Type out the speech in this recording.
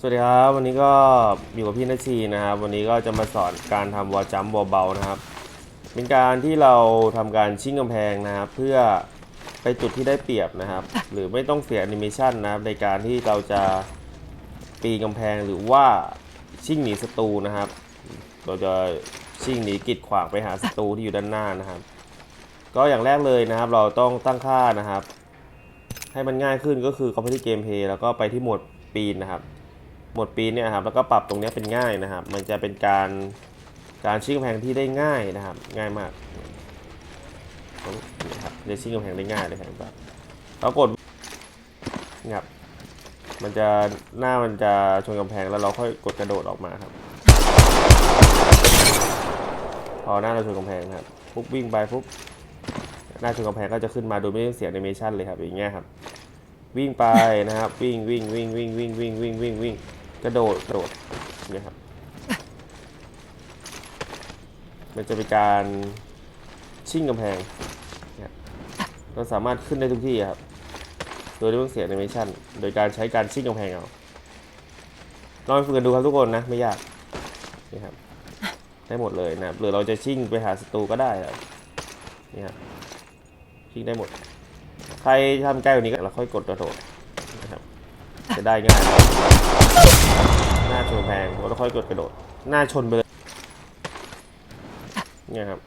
สวัสดีครับ วันนี้ก็อยู่กับพี่นาชีนะครับ วันนี้ก็จะมาสอนการทำวอลจัมป์เบาๆนะครับ เป็นการที่เราทำการชิ่งกำแพงนะครับ เพื่อไปจุดที่ได้เปรียบนะครับ หรือไม่ต้องเสียแอนิเมชันนะครับ ในการที่เราจะปีนกำแพงหรือว่าชิ่งหนีศัตรูนะครับ เราจะชิ่งหนีกีดขวางไปหาศัตรูที่อยู่ด้านหน้านะครับ ก็อย่างแรกเลยนะครับ เราต้องตั้งค่านะครับ ให้มันง่ายขึ้นก็คือเข้าไปที่เกมเพลย์แล้วก็ไปที่โหมดปีนนะครับ หมดปีนเนี่ยครับแล้วก็ปรับตรงนี้เป็นง่ายนะครับ มันจะเป็นการการชิ่งกำแพงที่ได้ง่ายนะครับ ง่ายมากนี่ครับจะชิ่งกำแพงได้ง่ายเลยครับเรากดนะครับมันจะหน้ามันจะชนกำแพงแล้วเราค่อยกดกระโดดออกมาครับ พอหน้าเราชนกำแพงครับปุ๊บวิ่งไปปุ๊บหน้าชนกำแพงก็จะขึ้นมาโดยไม่ต้องเสียแอนิเมชันเลยครับอย่างเงี้ยครับ วิ่งไปนะครับ วิ่งวิ่งวิ่งวิ่งวิ่งวิ่งวิ่งวิ่งวิ่ง กระโดดกระโดดเนี่ยครับ มันจะเป็นการชิ่งกำแพงนะครับเราสามารถขึ้นได้ทุกที่ครับ โดยไม่ต้องเสียแอนิเมชันโดยการใช้การชิ่งกำแพงเอาลองไปฝึกกันดูครับทุกคนนะ ไม่ยากนี่ครับได้หมดเลยนะครับหรือเราจะชิ่งไปหาศัตรูก็ได้ครับนี่ครับชิ่งได้หมด ใครทำใกล้กว่านี้ก็เราค่อยกดกระโดดนะครับ จะได้ง่ายหน้าชนแพงเราค่อยกดกระโดด หน้าชนไปเลยเนี่ยครับ